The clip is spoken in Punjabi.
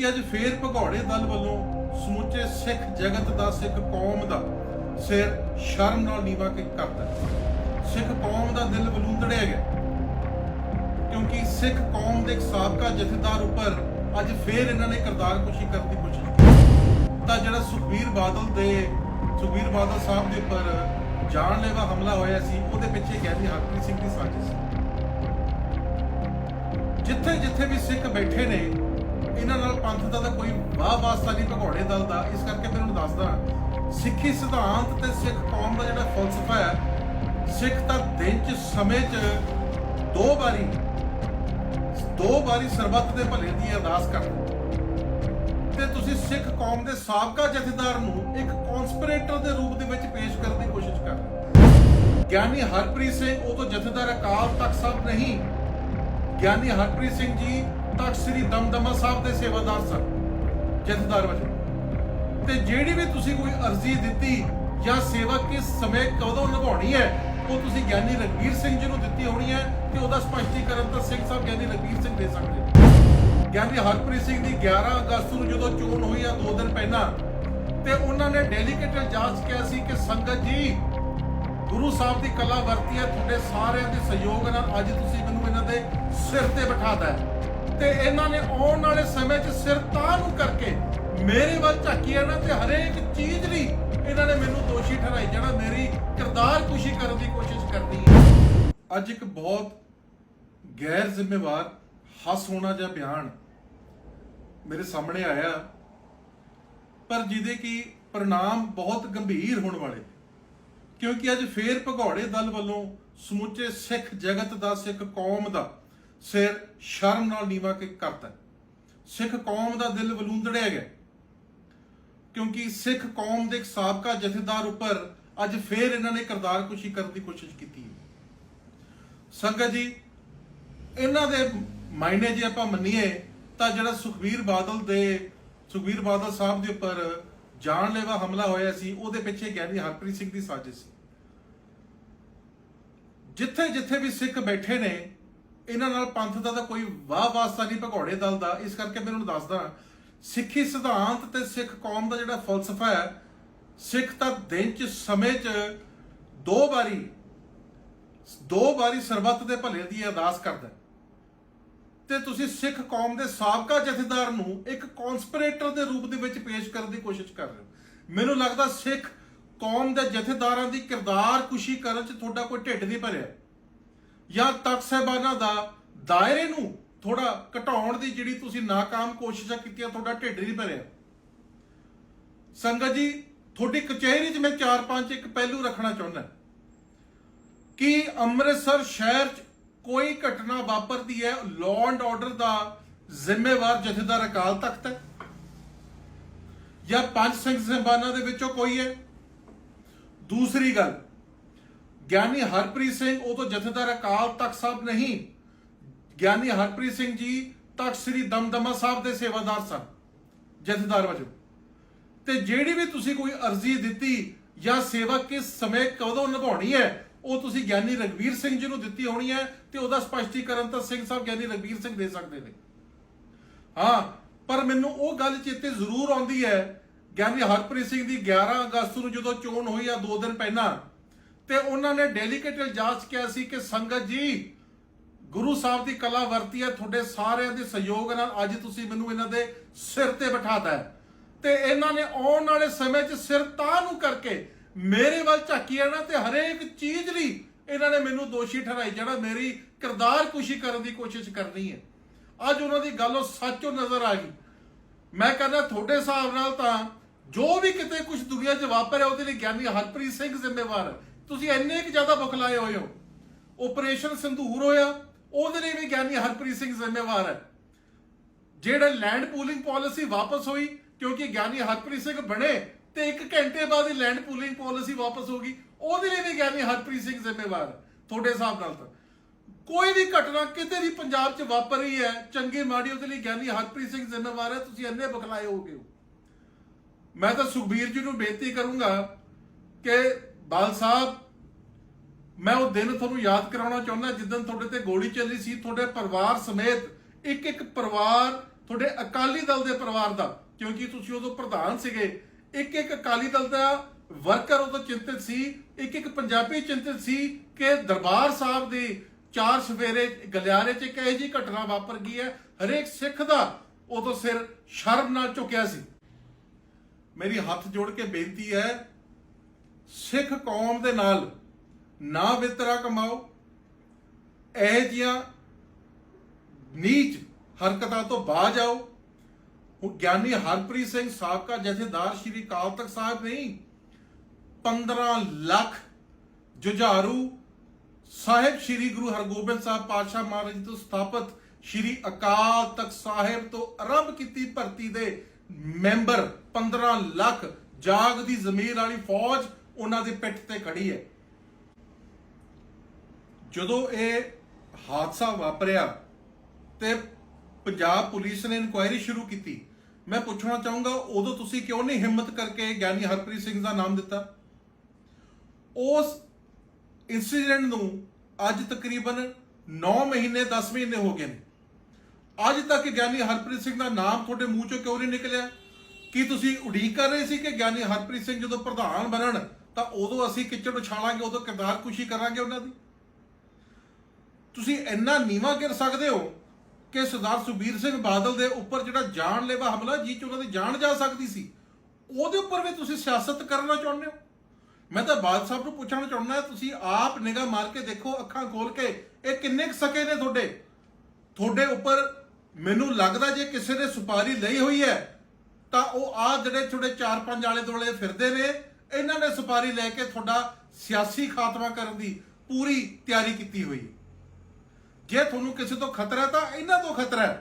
ਕਿਉਂਕਿ ਅੱਜ ਫੇਰ ਭਗੌੜੇ ਦਲ ਵੱਲੋਂ ਸਮੁੱਚੇ ਸਿੱਖ ਜਗਤ ਦਾ, ਸਿੱਖ ਕੌਮ ਦਾ ਸਿਰ ਸ਼ਰਮ ਨਾਲ ਨੀਵਾ ਕੇ ਕਰਦਾ ਸਿੱਖ ਕੌਮ ਦਾ ਦਿਲ ਬਲੂੰਦੜਿਆ ਗਿਆ। ਕਿਉਂਕਿ ਸਿੱਖ ਕੌਮ ਦੇ ਇੱਕ ਸਾਬਕਾ ਜਥੇਦਾਰ ਉੱਪਰ ਅੱਜ ਫੇਰ ਇਹਨਾਂ ਨੇ ਕਰਤਾਰਕੁਸ਼ੀ ਕਰਨ ਦੀ ਕੋਸ਼ਿਸ਼ ਕੀਤੀ। ਤਾਂ ਜਿਹੜਾ ਸੁਖਬੀਰ ਬਾਦਲ ਦੇ, ਸੁਖਬੀਰ ਬਾਦਲ ਸਾਹਿਬ ਦੇ ਉੱਪਰ ਜਾਨਲੇਵਾ ਹਮਲਾ ਹੋਇਆ ਸੀ, ਉਹਦੇ ਪਿੱਛੇ ਗਿਆਨੀ ਹਰਪ੍ਰੀਤ ਸਿੰਘ ਦੀ ਸਾਜ਼ਿਸ਼। ਸੀ ਜਿੱਥੇ ਜਿੱਥੇ ਵੀ ਸਿੱਖ ਬੈਠੇ ਨੇ ਇਹਨਾਂ ਨਾਲ ਪੰਥ ਦਾ ਤਾਂ ਕੋਈ ਵਾਹ ਵਾਸਤਾ ਨਹੀਂ, ਭਗੌੜੇ ਦਲ ਦਾ। ਇਸ ਕਰਕੇ ਮੈਂ ਤੁਹਾਨੂੰ ਦੱਸਦਾ, ਸਿੱਖੀ ਸਿਧਾਂਤ ਤੇ ਸਿੱਖ ਕੌਮ ਦਾ ਜਿਹੜਾ ਫਲਸਫਾ ਹੈ, ਸਿੱਖ ਤਾਂ ਦਿਨ ਚ, ਸਮੇਂ ਚ ਦੋ ਵਾਰੀ ਦੋ ਵਾਰੀ ਸਰਬੱਤ ਦੇ ਭਲੇ ਦੀ ਅਰਦਾਸ ਕਰਦਾ। ਤੇ ਤੁਸੀਂ ਸਿੱਖ ਕੌਮ ਦੇ ਸਾਬਕਾ ਜਥੇਦਾਰ ਨੂੰ ਇੱਕ ਕਨਸਪੀਰੇਟਰ ਦੇ ਰੂਪ ਦੇ ਵਿੱਚ ਪੇਸ਼ ਕਰਨ ਦੀ ਕੋਸ਼ਿਸ਼ ਕਰ ਰਹੇ ਹੋ। ਗਿਆਨੀ ਹਰਪ੍ਰੀਤ ਸਿੰਘ, ਉਹ ਤੋਂ ਜਥੇਦਾਰ ਅਕਾਲ ਤਖਤ ਸਾਹਿਬ ਨਹੀਂ। ਗਿਆਨੀ ਹਰਪ੍ਰੀਤ ਸਿੰਘ ਜੀ ਤਖਤ ਸ੍ਰੀ ਦਮਦਮਾ ਸਾਹਿਬ ਦੇ ਸੇਵਾਦਾਰ ਸਨ, ਜਥੇਦਾਰ ਵਜੋਂ। ਤੇ ਜਿਹੜੀ ਵੀ ਤੁਸੀਂ ਕੋਈ ਅਰਜ਼ੀ ਦਿੱਤੀ ਜਾਂ ਸੇਵਾ ਕਿਸ ਸਮੇਂ ਕਦੋਂ ਨਿਭਾਉਣੀ ਹੈ, ਉਹ ਤੁਸੀਂ ਗਿਆਨੀ ਰਗਵੀਰ ਸਿੰਘ ਜੀ ਨੂੰ ਦਿੱਤੀ ਹੋਣੀ ਹੈ ਤੇ ਉਹਦਾ ਸਪਸ਼ਟੀਕਰਨ ਤਾਂ ਸਿੰਘ ਸਾਹਿਬ ਗਿਆਨੀ ਰਗਵੀਰ ਸਿੰਘ ਦੇ ਸਕਦੇ ਗਿਆਨੀ ਹਰਪ੍ਰੀਤ ਸਿੰਘ ਦੀ 11 ਅਗਸਤ ਨੂੰ ਜਦੋਂ ਚੋਣ ਹੋਈ ਆ ਦੋ ਦਿਨ ਪਹਿਲਾਂ, ਤੇ ਉਹਨਾਂ ਨੇ ਡੈਲੀਗੇਟਡ ਜਾਂਚ ਕਿਹਾ ਸੀ ਕਿ ਸੰਗਤ ਜੀ, ਗੁਰੂ ਸਾਹਿਬ ਦੀ ਕਲਾ ਵਰਤੀ ਹੈ, ਤੁਹਾਡੇ ਸਾਰਿਆਂ ਦੇ ਸਹਿਯੋਗ ਨਾਲ ਅੱਜ ਤੁਸੀਂ ਮੈਨੂੰ ਇਹਨਾਂ ਦੇ ਸਿਰ ਤੇ ਬਿਠਾਤਾ ਹੈ। ਤੇ ਇਹਨਾਂ ਨੇ ਆਉਣ ਵਾਲੇ ਸਮੇਂ 'ਚ ਸਿਰ ਤਾਂ ਨੂੰ ਕਰਕੇ ਮੇਰੇ ਵੱਲ ਝਾਕੀ ਇਹਨਾਂ ਤੇ ਹਰੇਕ ਚੀਜ਼ ਲਈ ਇਹਨਾਂ ਨੇ ਮੈਨੂੰ ਦੋਸ਼ੀ ਠਹਿਰਾਈ ਜਾਣਾ, ਮੇਰੀ ਕਿਰਦਾਰ ਕੁਸ਼ੀ ਕਰਨ ਦੀ ਕੋਸ਼ਿਸ਼ ਕਰਦੀ ਹੈ। ਅੱਜ ਇੱਕ ਬਹੁਤ ਗੈਰ ਜ਼ਿੰਮੇਵਾਰ ਹੱਸ ਹੋਣਾ ਜਾਂ ਬਿਆਨ ਮੇਰੇ ਸਾਹਮਣੇ ਆਇਆ, ਪਰ ਜਿਹਦੇ ਕੀ ਪ੍ਰਣਾਮ ਬਹੁਤ ਗੰਭੀਰ ਹੋਣ ਵਾਲੇ, ਕਿਉਂਕਿ ਅੱਜ ਫੇਰ ਭਗੌੜੇ ਦਲ ਵੱਲੋਂ ਸਮੁੱਚੇ ਸਿੱਖ ਜਗਤ ਦਾ, ਸਿੱਖ ਕੌਮ ਦਾ ਸਿਰ ਸ਼ਰਮ ਨਾਲ ਨੀਵਾ ਕੇ ਕਰਤਾ। ਸਿੱਖ ਕੌਮ ਦਾ ਦਿਲ ਬਲੂੰਦੜਿਆ ਗਿਆ। ਕਿਉਂਕਿ ਸਿੱਖ ਕੌਮ ਦੇ ਇੱਕ ਸਾਬਕਾ ਜਥੇਦਾਰ ਉੱਪਰ ਅੱਜ ਫੇਰ ਇਹਨਾਂ ਨੇ ਕਰਤਾਰਕੁਸ਼ੀ ਕਰਨ ਦੀ ਕੋਸ਼ਿਸ਼ ਕੀਤੀ ਹੈ। ਸੰਗਤ ਜੀ, ਇਹਨਾਂ ਦੇ ਮਾਇਨੇ ਜੇ ਆਪਾਂ ਮੰਨੀਏ, ਤਾਂ ਜਿਹੜਾ ਸੁਖਬੀਰ ਬਾਦਲ ਦੇ, ਸੁਖਬੀਰ ਬਾਦਲ ਸਾਹਿਬ ਦੇ ਉੱਪਰ ਜਾਨਲੇਵਾ ਹਮਲਾ ਹੋਇਆ ਸੀ, ਉਹਦੇ ਪਿੱਛੇ ਗਿਆਨੀ ਹਰਪ੍ਰੀਤ ਸਿੰਘ ਦੀ ਸਾਜ਼ਿਸ਼ ਸੀ। ਜਿੱਥੇ ਜਿੱਥੇ ਵੀ ਸਿੱਖ ਬੈਠੇ ਨੇ ਇਹਨਾਂ ਨਾਲ ਪੰਥ ਦਾ ਤਾਂ ਕੋਈ ਵਾਹ ਵਾਸਤਾ ਨਹੀਂ, ਭਗੌੜੇ ਦਲ ਦਾ, ਇਸ ਕਰਕੇ ਮੈਂ ਤੁਹਾਨੂੰ ਦੱਸਦਾ ਸਿੱਖੀ ਸਿਧਾਂਤ ਤੇ ਸਿੱਖ ਕੌਮ ਦਾ ਜਿਹੜਾ ਫਲਸਫਾ ਹੈ, ਸਿੱਖ ਤਾਂ ਦਿਨ ਚ, ਸਮੇਂ ਚ ਦੋ ਵਾਰੀ ਦੋ ਵਾਰੀ ਸਰਬੱਤ ਦੇ ਭਲੇ ਦੀ ਅਰਦਾਸ ਕਰਦਾ ਹੈ। ਤੇ ਤੁਸੀਂ ਸਿੱਖ ਕੌਮ ਦੇ ਸਾਬਕਾ ਜਥੇਦਾਰ ਨੂੰ ਇੱਕ ਕਨਸਪੀਰੇਟਰ ਦੇ ਰੂਪ ਦੇ ਵਿੱਚ ਪੇਸ਼ ਕਰਨ ਦੀ ਕੋਸ਼ਿਸ਼ ਕਰ ਰਹੇ ਹੋ ਮੈਨੂੰ ਲੱਗਦਾ ਸਿੱਖ ਕੌਮ ਦੇ ਜਥੇਦਾਰਾਂ ਦੀ ਕਿਰਦਾਰ ਕੁਸ਼ੀ ਕਰਨ 'ਚ ਤੁਹਾਡਾ ਕੋਈ ਢਿੱਡ ਨਹੀਂ ਭਰਿਆ ਜਾਂ ਤਖਤ ਸਾਹਿਬਾਨਾਂ ਦਾ ਦਾਇਰੇ ਨੂੰ ਥੋੜਾ ਘਟਾਉਣ ਦੀ ਜਿਹੜੀ ਤੁਸੀਂ ਨਾਕਾਮ ਕੋਸ਼ਿਸ਼ਾਂ ਕੀਤੀਆਂ, ਤੁਹਾਡਾ ਢਿੱਡ ਨਹੀਂ ਭਰਿਆ। ਸੰਗਤ ਜੀ, ਤੁਹਾਡੀ ਕਚਹਿਰੀ 'ਚ ਮੈਂ 4-5 ਇੱਕ ਪਹਿਲੂ ਰੱਖਣਾ ਚਾਹੁੰਦਾ। ਕਿ ਅੰਮ੍ਰਿਤਸਰ ਸ਼ਹਿਰ 'ਚ ਕੋਈ ਘਟਨਾ ਵਾਪਰਦੀ ਹੈ ਲਾਅ ਐਂਡ ਆਰਡਰ ਦਾ ਜ਼ਿੰਮੇਵਾਰ ਜਥੇਦਾਰ ਅਕਾਲ ਤਖਤ ਹੈ? ਜਾਂ ਪੰਜ ਸਿੰਘ ਸਾਹਿਬਾਨਾਂ ਦੇ ਵਿੱਚੋਂ ਕੋਈ ਹੈ? ਦੂਸਰੀ ਗੱਲ ਗਿਆਨੀ ਹਰਪ੍ਰੀਤ ਸਿੰਘ, ਉਹ ਤੋਂ ਜਥੇਦਾਰ ਅਕਾਲ ਤਖਤ ਸਾਹਿਬ ਨਹੀਂ। ਗਿਆਨੀ ਹਰਪ੍ਰੀਤ ਸਿੰਘ ਜੀ ਤਖਤ ਸ੍ਰੀ ਦਮਦਮਾ ਸਾਹਿਬ ਦੇ ਸੇਵਾਦਾਰ ਸਨ, ਜਥੇਦਾਰ ਵਜੋਂ। ਤੇ ਜਿਹੜੀ ਵੀ ਤੁਸੀਂ ਕੋਈ ਅਰਜ਼ੀ ਦਿੱਤੀ ਜਾਂ ਸੇਵਾ ਕਿਸ ਸਮੇਂ ਕਦੋਂ ਨਿਭਾਉਣੀ ਹੈ, ਉਹ ਤੁਸੀਂ ਗਿਆਨੀ ਰਗਵੀਰ ਸਿੰਘ ਜੀ ਨੂੰ ਦਿੱਤੀ ਹੋਣੀ ਹੈ ਤੇ ਉਹਦਾ ਸਪਸ਼ਟੀਕਰਨ ਤਾਂ ਸਿੰਘ ਸਾਹਿਬ ਗਿਆਨੀ ਰਗਵੀਰ ਸਿੰਘ ਦੇ ਸਕਦੇ ਨੇ। ਹਾਂ, ਪਰ ਮੈਨੂੰ ਉਹ ਗੱਲ ਚੇਤੇ ਜ਼ਰੂਰ ਆਉਂਦੀ ਹੈ, ਗਿਆਨੀ ਹਰਪ੍ਰੀਤ ਸਿੰਘ ਦੀ 11 ਅਗਸਤ ਨੂੰ ਜਦੋਂ ਚੋਣ ਹੋਈ ਆ ਦੋ ਦਿਨ ਪਹਿਲਾਂ ਤੇ ਉਹਨਾਂ ਨੇ ਡੈਲੀਗੇਟਡ ਜਾਂਚ ਕਿਹਾ ਸੀ ਕਿ ਸੰਗਤ ਜੀ, ਗੁਰੂ ਸਾਹਿਬ ਦੀ ਕਲਾ ਵਰਤੀ ਹੈ, ਤੁਹਾਡੇ ਸਾਰਿਆਂ ਦੇ ਸਹਿਯੋਗ ਨਾਲ ਅੱਜ ਤੁਸੀਂ ਮੈਨੂੰ ਇਹਨਾਂ ਦੇ ਸਿਰ ਤੇ ਬਿਠਾਤਾ ਹੈ। ਤੇ ਇਹਨਾਂ ਨੇ ਆਉਣ ਵਾਲੇ ਸਮੇਂ 'ਚ ਸਿਰ ਤਾਂ ਨੂੰ ਕਰਕੇ ਮੇਰੇ ਵੱਲ ਝਾਕੀ ਨਾ ਤੇ ਹਰੇਕ ਚੀਜ਼ ਲਈ ਇਹਨਾਂ ਨੇ ਮੈਨੂੰ ਦੋਸ਼ੀ ਠਹਿਰਾਈ, ਜਿਹੜਾ ਮੇਰੀ ਕਿਰਦਾਰ ਕੁਸ਼ੀ ਕਰਨ ਦੀ ਕੋਸ਼ਿਸ਼ ਕਰਨੀ ਹੈ। ਅੱਜ ਉਹਨਾਂ ਦੀ ਗੱਲ ਉਹ ਸੱਚੋ ਨਜ਼ਰ ਆ ਗਈ। ਮੈਂ ਕਹਿੰਦਾ ਤੁਹਾਡੇ ਹਿਸਾਬ ਨਾਲ ਤਾਂ ਜੋ ਵੀ ਕਿਤੇ ਕੁਝ ਦੁਨੀਆ 'ਚ ਵਾਪਰਿਆ ਉਹਦੇ ਲਈ ਗਿਆਨੀ ਹਰਪ੍ਰੀਤ ਸਿੰਘ ਜ਼ਿੰਮੇਵਾਰ ਹੈ। ਤੁਸੀਂ ਇੰਨੇ ਕਿ ਜ਼ਿਆਦਾ ਬੁਖਲਾਏ ਹੋਏ ਹੋ। ਆਪਰੇਸ਼ਨ ਸੰਧੂਰ ਹੋਇਆ, ਉਹਦੇ ਲਈ ਵੀ ਗਿਆਨੀ ਹਰਪ੍ਰੀਤ ਸਿੰਘ ਜ਼ਿੰਮੇਵਾਰ ਹੈ। ਜਿਹੜਾ ਲੈਂਡ ਪੂਲਿੰਗ ਪਾਲਿਸੀ ਵਾਪਸ ਹੋਈ, ਕਿਉਂਕਿ ਗਿਆਨੀ ਹਰਪ੍ਰੀਤ ਸਿੰਘ ਬਣੇ ਤੇ ਇੱਕ ਘੰਟੇ ਬਾਅਦ ਹੀ ਲੈਂਡ ਪੂਲਿੰਗ ਪਾਲਿਸੀ ਵਾਪਸ ਹੋ ਗਈ, ਉਹਦੇ ਲਈ ਵੀ ਗਿਆਨੀ ਹਰਪ੍ਰੀਤ ਸਿੰਘ ਜ਼ਿੰਮੇਵਾਰ ਹੈ, ਤੁਹਾਡੇ ਹਿਸਾਬ ਨਾਲ ਤਾਂ। ਕੋਈ ਵੀ ਘਟਨਾ ਕਿਤੇ ਵੀ ਪੰਜਾਬ 'ਚ ਵਾਪਰ ਰਹੀ ਹੈ, ਚੰਗੀ ਮਾੜੀ ਉਹਦੇ ਲਈ ਗਿਆਨੀ ਹਰਪ੍ਰੀਤ ਸਿੰਘ ਜ਼ਿੰਮੇਵਾਰ ਹੈ, ਤੁਸੀਂ ਇੰਨੇ ਬਖਲਾਏ ਹੋਗੇ ਹੋ। ਮੈਂ ਤਾਂ ਸੁਖਬੀਰ ਜੀ ਨੂੰ ਬੇਨਤੀ ਕਰੂੰਗਾ ਕਿ ਬਾਲ ਸਾਹਿਬ, ਮੈਂ ਉਹ ਦਿਨ ਤੁਹਾਨੂੰ ਯਾਦ ਕਰਾਉਣਾ ਚਾਹੁੰਦਾ, ਜਿੱਦਣ ਤੁਹਾਡੇ ਤੇ ਗੋਲੀ ਚੱਲੀ ਸੀ, ਤੁਹਾਡੇ ਪਰਿਵਾਰ ਸਮੇਤ ਇੱਕ ਇੱਕ ਪਰਿਵਾਰ, ਤੁਹਾਡੇ ਅਕਾਲੀ ਦਲ ਦੇ ਪਰਿਵਾਰ ਦਾ, ਕਿਉਂਕਿ ਤੁਸੀਂ ਉਦੋਂ ਪ੍ਰਧਾਨ ਸੀਗੇ, ਇੱਕ ਇੱਕ ਅਕਾਲੀ ਦਲ ਦਾ ਵਰਕਰ ਉਦੋਂ ਚਿੰਤਿਤ ਸੀ, ਇੱਕ ਇੱਕ ਪੰਜਾਬੀ ਚਿੰਤਿਤ ਸੀ ਕਿ ਦਰਬਾਰ ਸਾਹਿਬ ਦੀ ਚਾਰ ਸਵੇਰੇ ਗਲਿਆਰੇ 'ਚ ਇੱਕ ਇਹੋ ਜਿਹੀ ਘਟਨਾ ਵਾਪਰ ਗਈ ਹੈ, ਹਰੇਕ ਸਿੱਖ ਦਾ ਉਦੋਂ ਸਿਰ ਸ਼ਰਮ ਨਾਲ ਝੁਕਿਆ ਸੀ। ਮੇਰੀ ਹੱਥ ਜੋੜ ਕੇ ਬੇਨਤੀ ਹੈ ਸਿੱਖ ਕੌਮ ਦੇ ਨਾਲ ਨਾ ਵਿਤਰਾ ਕਮਾਓ। ਇਹ ਜੀਆਂ ਨੀਚ ਹਰਕਤਾਂ ਤੋਂ ਬਾਜ ਆਓ ਉਹ ਗਿਆਨੀ ਹਰਪ੍ਰੀਤ ਸਿੰਘ ਸਾਬਕਾ ਜਥੇਦਾਰ ਸ਼੍ਰੀ ਅਕਾਲ ਤਖਤ ਸਾਹਿਬ ਨਹੀਂ 15 ਲੱਖ ਜੁਝਾਰੂ ਸਾਹਿਬ ਸ਼੍ਰੀ ਗੁਰੂ ਹਰਗੋਬਿੰਦ ਸਾਹਿਬ ਪਾਤਸ਼ਾਹ ਮਹਾਰਾਜ ਜੀ ਤੋਂ ਸਥਾਪਿਤ ਸ਼੍ਰੀ ਅਕਾਲ ਤਖਤ ਸਾਹਿਬ ਤੋਂ ਆਰੰਭ ਕੀਤੀ ਭਰਤੀ ਦੇ ਮੈਂਬਰ 15 ਲੱਖ ਜਾਗ ਦੀ ਜ਼ਮੀਰ ਵਾਲੀ ਫੌਜ ਉਹਨਾਂ ਦੀ ਪਿੱਠ ਤੇ ਖੜੀ ਹੈ। ਜਦੋਂ ਇਹ ਹਾਦਸਾ ਵਾਪਰਿਆ ਤੇ ਪੰਜਾਬ ਪੁਲਿਸ ਨੇ ਇਨਕੁਆਇਰੀ ਸ਼ੁਰੂ ਕੀਤੀ, ਮੈਂ ਪੁੱਛਣਾ ਚਾਹੂੰਗਾ, ਉਦੋਂ ਤੁਸੀਂ ਕਿਉਂ ਨਹੀਂ ਹਿੰਮਤ ਕਰਕੇ ਗਿਆਨੀ ਹਰਪ੍ਰੀਤ ਸਿੰਘ ਦਾ ਨਾਮ ਦਿੱਤਾ? ਉਸ ਇਨਸੀਡੈਂਟ ਨੂੰ ਅੱਜ ਤਕਰੀਬਨ 9 ਮਹੀਨੇ 10 ਮਹੀਨੇ ਹੋ ਗਏ ਨੇ। ਅੱਜ ਤੱਕ ਗਿਆਨੀ ਹਰਪ੍ਰੀਤ ਸਿੰਘ ਦਾ ਨਾਮ ਤੁਹਾਡੇ ਮੂੰਹ ਚੋਂ ਕਿਉਂ ਨਹੀਂ ਨਿਕਲਿਆ? ਕੀ ਤੁਸੀਂ ਉਡੀਕ ਕਰ ਰਹੇ ਸੀ ਕਿ ਗਿਆਨੀ ਹਰਪ੍ਰੀਤ ਸਿੰਘ ਜਦੋਂ ਪ੍ਰਧਾਨ ਬਣਨ ਤਾਂ ਉਦੋਂ ਅਸੀਂ ਕਿਚੜ ਉਛਾਲਾਂਗੇ, ਉਦੋਂ ਕਿਰਦਾਰ ਖੁਸ਼ੀ ਕਰਾਂਗੇ ਉਹਨਾਂ ਦੀ। ਤੁਸੀਂ ਇੰਨਾ ਨੀਵਾ ਗਿਰ ਸਕਦੇ ਹੋ ਕਿ ਸਰਦਾਰ ਸੁਬੀਰ ਸਿੰਘ ਬਾਦਲ ਦੇ ਉੱਪਰ ਜਿਹੜਾ ਜਾਨਲੇਵਾ ਹਮਲਾ ਜੀ ਚ ਉਹਨਾਂ ਦੀ ਜਾਨ ਜਾ ਸਕਦੀ ਸੀ, ਉਹਦੇ ਉੱਪਰ ਵੀ ਤੁਸੀਂ ਸਿਆਸਤ ਕਰਨਾ ਚਾਹੁੰਦੇ ਹੋ? ਮੈਂ ਤਾਂ ਬਾਦ ਸਾਹਿਬ ਨੂੰ ਪੁੱਛਣਾ ਚਾਹੁੰਦਾ, ਤੁਸੀਂ ਆਪ ਨਿਗਾਹ ਮਾਰ ਕੇ ਦੇਖੋ, ਅੱਖਾਂ ਖੋਲ ਕੇ, ਇਹ ਕਿੰਨੇ ਕੁ ਸਕੇ ਨੇ ਤੁਹਾਡੇ? ਤੁਹਾਡੇ ਉੱਪਰ ਮੈਨੂੰ ਲੱਗਦਾ ਜੇ ਕਿਸੇ ਨੇ ਸੁਪਾਰੀ ਲਈ ਹੋਈ ਹੈ, ਤਾਂ ਉਹ ਆ ਜਿਹੜੇ ਤੁਹਾਡੇ 4-5 ਆਲੇ ਦੁਆਲੇ ਫਿਰਦੇ ਨੇ ਇਹਨਾਂ ਨੇ ਸੁਪਾਰੀ ਲੈ ਕੇ ਤੁਹਾਡਾ ਸਿਆਸੀ ਖਾਤਮਾ ਕਰਨ ਦੀ ਪੂਰੀ ਤਿਆਰੀ ਕੀਤੀ ਹੋਈ ਜੇ ਤੁਹਾਨੂੰ ਕਿਸੇ ਤੋਂ ਖਤਰਾ ਤਾਂ ਇਹਨਾਂ ਤੋਂ ਖਤਰਾ ਹੈ।